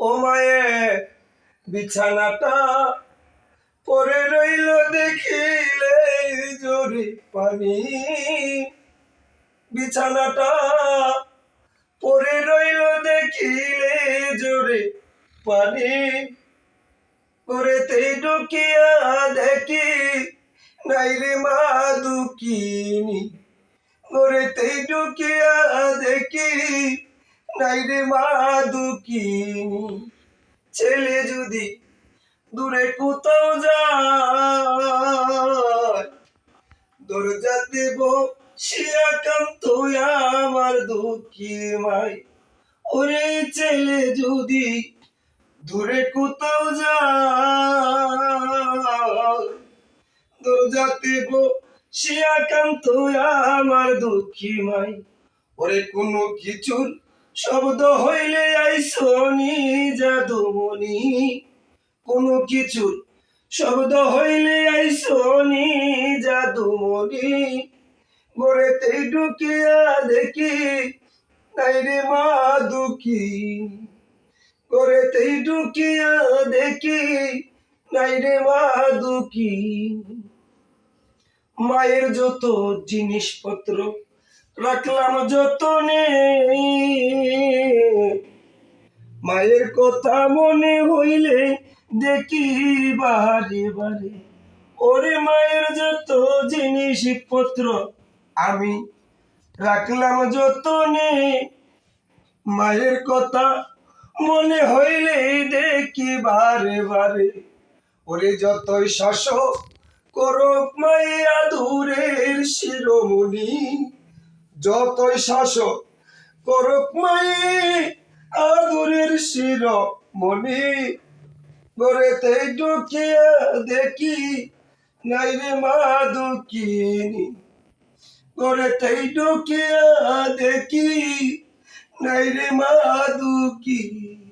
ও মায়ে, বিছানাটা পরে রইল দেখিলে জোরে পানি। বিছানাটা পরে রইল দেখিলে জোরে পানি। করেতে ঢুকিয়া দেখি, নাই রে মা দুকিনি। করেতে ঢুকিয়া নাই রে মা দুকিনি ছেলে যদি দূরে কোথাও যায়, দরজা দেব শিয়া কান্ত আমার দুঃখী মাই। ওরে ছেলে যদি দূরে কোথাও যায়, দরজা দেব শিয়া কান্ত আমার দুঃখী মাই। ওরে কোনো কিছুর শব্দ হইলে আইসনি জাদুমণি। কোনো কিছুর শব্দ হইলে আইসনি জাদুমণি। গোরেতে ঢুকিয়া দেখি নাই রে মা দুঃখী। গোরেতে ঢুকিয়া দেখি নাই রে মা দুঃখী। মায়ের যত জিনিসপত্র রাখলাম যতনে। মায়ের কথা মনে হইলে দেখি বারে বারে। ওরে মায়ের যত জিনিসপত্র আমি রাখলাম যতনে। মায়ের কথা মনে হইলে দেখি বারে বারে। ওরে যতই শাসক করক মাইয়া দূরের শিরোমণি। যতই শাসক করুক মাই আদুরের মনি। গড়েতে ঢুকিয়া দেখি, নাই রে মা দুকিনি গড়েতে ঢুকিয়া দেখি, নাই রে মা দুকিনি